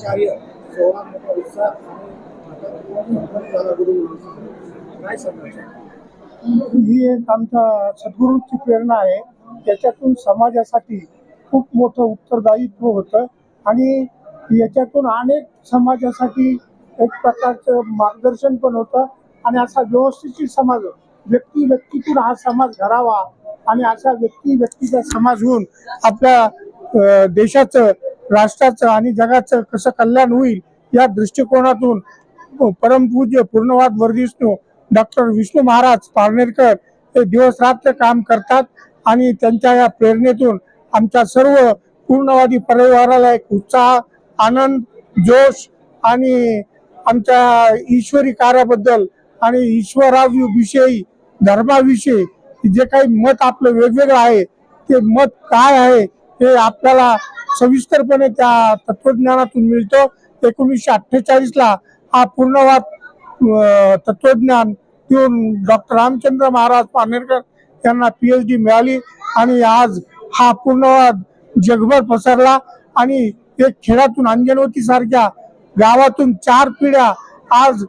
कार्य सोहळा मोठा उत्साह आणि काय ही एक आमच्या सद्गुरूंची प्रेरणा आहे. त्याच्यातून समाजासाठी खूप मोठं उत्तरदायित्व होतं आणि याच्यातून अनेक समाजासाठी एक प्रकारचं मार्गदर्शन पण होतं आणि असा व्यवस्थित समाज व्यक्ती व्यक्तीतून हा समाज घडावा आणि अशा व्यक्ती व्यक्तीचा समाज होऊन आपल्या देशाचं राष्ट्राचं आणि जगाचं कसं कल्याण होईल या दृष्टिकोनातून परमपूज्य पूर्णवाद वर्धिष्णू डॉक्टर विष्णू महाराज पारनेरकर हे दिवस रात्र काम करतात आणि त्यांच्या या प्रेरणेतून आमच्या सर्व पूर्णवादी परिवाराला एक उत्साह आनंद जोश आणि आमच्या ईश्वरी कार्याबद्दल आणि ईश्वराविषयी धर्माविषयी जे काही मत आपलं वेगवेगळं आहे ते मत काय आहे हे आपल्याला सविस्तरपणे त्या तत्वज्ञानातून मिळतं. एकोणीसशे अठ्ठेचाळीस ला हा पूर्णवाद तत्वज्ञान देऊन डॉक्टर रामचंद्र महाराज पानेरकर यांना पीएच डी मिळाली आणि आज हा पूर्णवाद जगभर पसरला आणि एक खेड्यातून अंजनवती सारख्या गावातून चार पिढ्या आज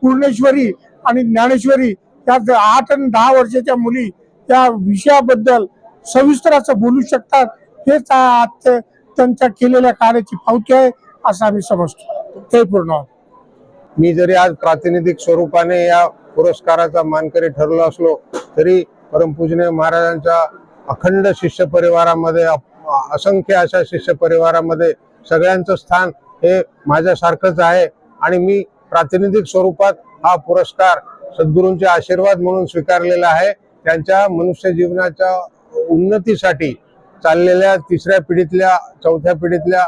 पूर्णेश्वरी आणि ज्ञानेश्वरी या आठ आणि दहा वर्षाच्या मुली या विषयाबद्दल सविस्तर असं बोलू शकतात. हेच आज त्यांच्या केलेल्या कार्याची पावती आहे असं आम्ही समजतो. ते पूर्ण मी जरी आज प्रातिनिधिक स्वरूपाने या पुरस्काराचा मानकरी ठरलो असलो तरी परमपूजनीय महाराजांच्या अखंड शिष्य परिवारामध्ये असंख्य अशा शिष्य परिवारामध्ये सगळ्यांचं स्थान हे माझ्यासारखंच आहे. आणि मी प्रातिनिधिक स्वरूपात हा पुरस्कार सद्गुरूंचे आशीर्वाद म्हणून स्वीकारलेला आहे. त्यांच्या मनुष्य जीवनाच्या उन्नतीसाठी चाललेल्या तिसऱ्या पिढीतल्या चौथ्या पिढीतल्या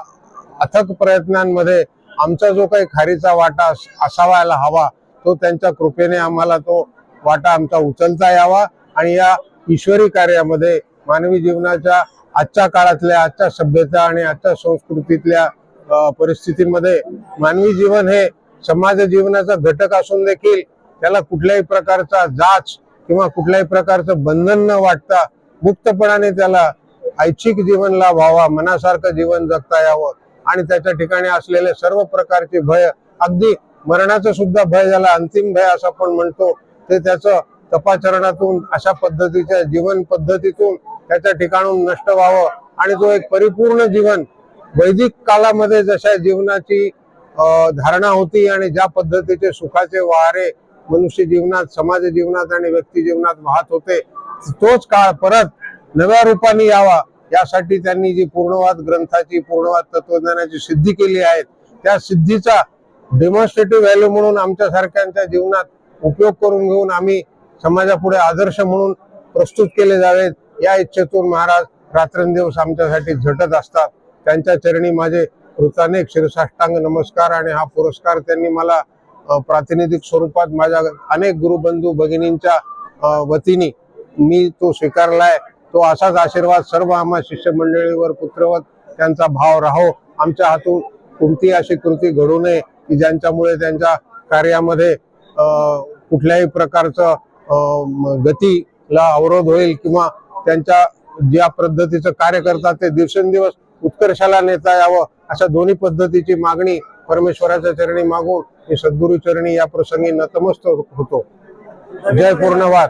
अथक प्रयत्नांमध्ये आमचा जो काही खारीचा वाटा असावायला हवा तो त्यांच्या कृपेने आम्हाला तो वाटा आमचा उचलता यावा आणि या ईश्वरी कार्यामध्ये मानवी जीवनाच्या आजच्या काळातल्या आजच्या सभ्यता आणि आजच्या संस्कृतीतल्या परिस्थितीमध्ये मानवी जीवन हे समाज जीवनाचा घटक असून देखील त्याला कुठल्याही प्रकारचा जाच किंवा कुठल्याही प्रकारचं बंधन न वाटता मुक्तपणाने त्याला ऐच्छिक जीवन लाभ व्हावा मनासारखं जीवन जगता यावं. आणि त्याच्या ठिकाणी असलेले सर्व प्रकारचे भय अगदी मरणाचं सुद्धा भय ज्याला अंतिम भय असं आपण म्हणतो ते त्याचं तपाचरणातून अशा पद्धतीच्या जीवन पद्धतीतून त्याच्या ठिकाणून नष्ट व्हावं. आणि तो एक परिपूर्ण जीवन वैदिक काळामध्ये जशा जीवनाची धारणा होती आणि ज्या पद्धतीचे सुखाचे वारे मनुष्य जीवनात समाज जीवनात आणि व्यक्ती जीवनात वाहत होते तोच काळ परत नव्या रूपाने यावा. यासाठी त्यांनी जी पूर्णवाद ग्रंथाची पूर्णवाद तत्वज्ञानाची सिद्धी केली आहे त्या सिद्धीचा डेमॉन्स्ट्रेटिव्ह व्हॅल्यू म्हणून आमच्या सारख्यांच्या जीवनात उपयोग करून घेऊन आम्ही समाजापुढे आदर्श म्हणून प्रस्तुत केले जावेत. या इच्छेतून महाराज रात्रंदिवस आमच्यासाठी झटत असतात. त्यांच्या चरणी माझे कृतानेक शिरसाष्टांग नमस्कार आणि हा पुरस्कार त्यांनी मला प्रातिनिधिक स्वरूपात माझ्या अनेक गुरुबंधू भगिनींच्या वतीने मी तो स्वीकारलाय. तो असाच आशीर्वाद सर्व आम्हा शिष्यमंडळीवर पुत्रवत त्यांचा भाव राहो. आमच्या हातून कोणती अशी कृती घडू नये की ज्यांच्यामुळे त्यांच्या कार्यामध्ये कुठल्याही प्रकारचं गतीला अवरोध होईल किंवा त्यांच्या ज्या पद्धतीचं कार्य करतात ते दिवसेंदिवस उत्कर्षाला नेता यावं अशा दोन्ही पद्धतीची मागणी परमेश्वराच्या चरणी मागून मी सद्गुरु चरणी या प्रसंगी नतमस्त होतो. जय पूर्णवाद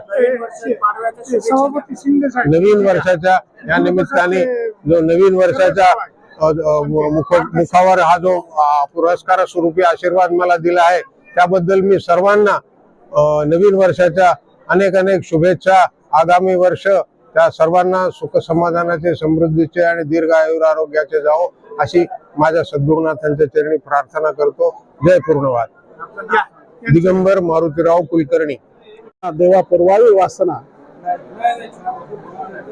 नवीन वर्षाच्या या निमित्ताने जो नवीन वर्षाच्या मुखावर हा जो पुरस्कार स्वरूपी आशीर्वाद मला दिला आहे त्याबद्दल मी सर्वांना नवीन वर्षाच्या अनेक अनेक शुभेच्छा आगामी वर्ष त्या सर्वांना सुख समाधानाचे समृद्धीचे आणि दीर्घ आयुर आरोग्याचे जावो अशी माझ्या सद्गुरुनाथांच्या चरणी प्रार्थना करतो. जय पूर्णवाद दिगंबर मारुतीराव कुलकर्णी. देवा पुरवावी वासना.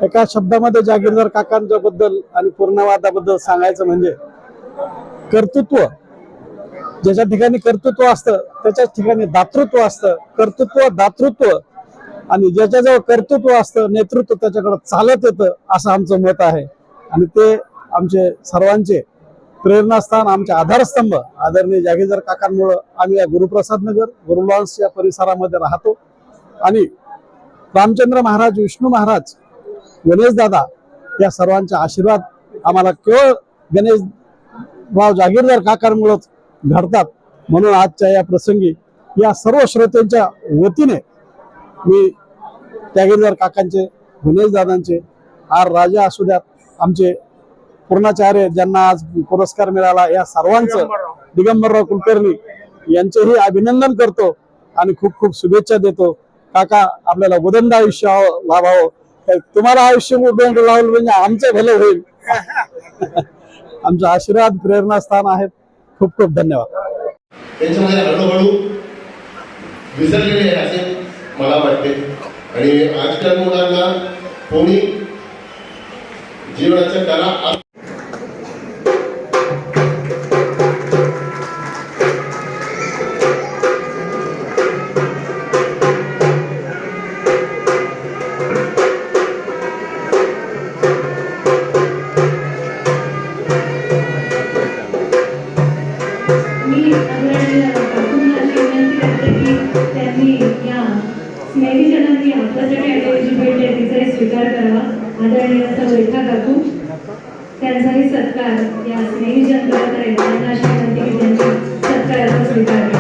एका शब्दामध्ये जागीरदार काकांच्या बद्दल आणि पूर्णवादाबद्दल सांगायचं म्हणजे कर्तृत्व. ज्याच्या ठिकाणी कर्तृत्व असतं त्याच्याच ठिकाणी दातृत्व असतं. कर्तृत्व दातृत्व आणि ज्याच्याजवळ कर्तृत्व असतं नेतृत्व त्याच्याकडे चालत येतं असं आमचं मत आहे. आणि ते आमचे सर्वांचे प्रेरणास्थान आमचे आधारस्तंभ. आदरणीय जागीरदार काकांमुळं आम्ही या गुरुप्रसाद नगर गुरुलॉन्स या परिसरामध्ये राहतो. आणि रामचंद्र महाराज विष्णू महाराज गणेश दादा या सर्वांचा आशीर्वाद आम्हाला केवळ गणेश भाव जागीरदार काकांमुळेच घडतात. म्हणून आजच्या या प्रसंगी या सर्व श्रोत्यांच्या वतीने मी जागीरदार काकांचे गुणेश दादांचे आर राजा असू द्यात आमचे पूर्णाचार्य ज्यांना आज पुरस्कार मिळाला या सर्वांचं दिगंबरराव कुलकर्णी यांचेही अभिनंदन करतो आणि खूप खूप शुभेच्छा देतो. काका आपल्याला उदंड आयुष्य लाभावं. तर तुम्हाला आयुष्य उदंड लावलं म्हणजे आमचं भलं होईल. आमचे आशीर्वाद प्रेरणास्थान आहेत. खूप खूप धन्यवाद. त्याच्यामध्ये हळूहळू विसरलेले आहे असे मला वाटते. आणि आजकाल मुलांना कोणी जीवनाच्या कला आदरणीय असं काकू त्यांचाही सत्कार या स्नेही जनता आहे त्यांना अशी विनंती की त्यांची सत्काराचा स्वीकार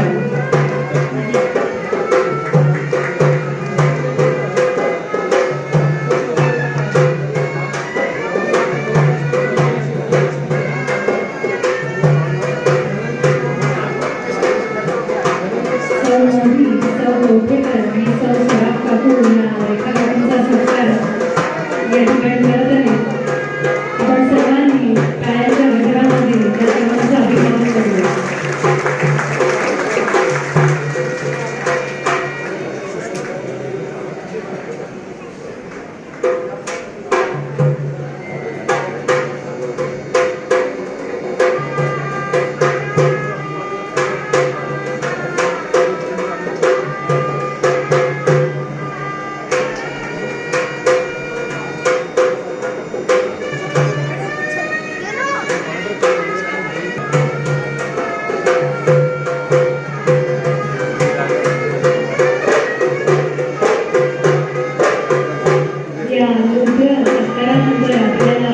Obrigado. या योग्य सत्कारानंतर आपल्याला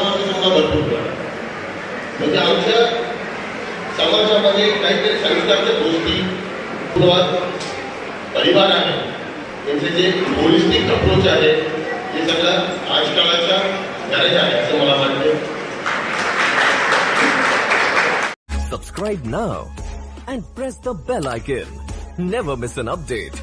आपले सुद्धा भरपूर आहे. म्हणजे आमच्या समाजामध्ये काहीतरी संस्कारच्या गोष्टी परिवार आहे त्यांचे जे होलिस्टिक अप्रोच आहे हे सगळं आजकालाच्या गरज आहे असं मला वाटतं Subscribe now and press the bell icon. Never miss an update.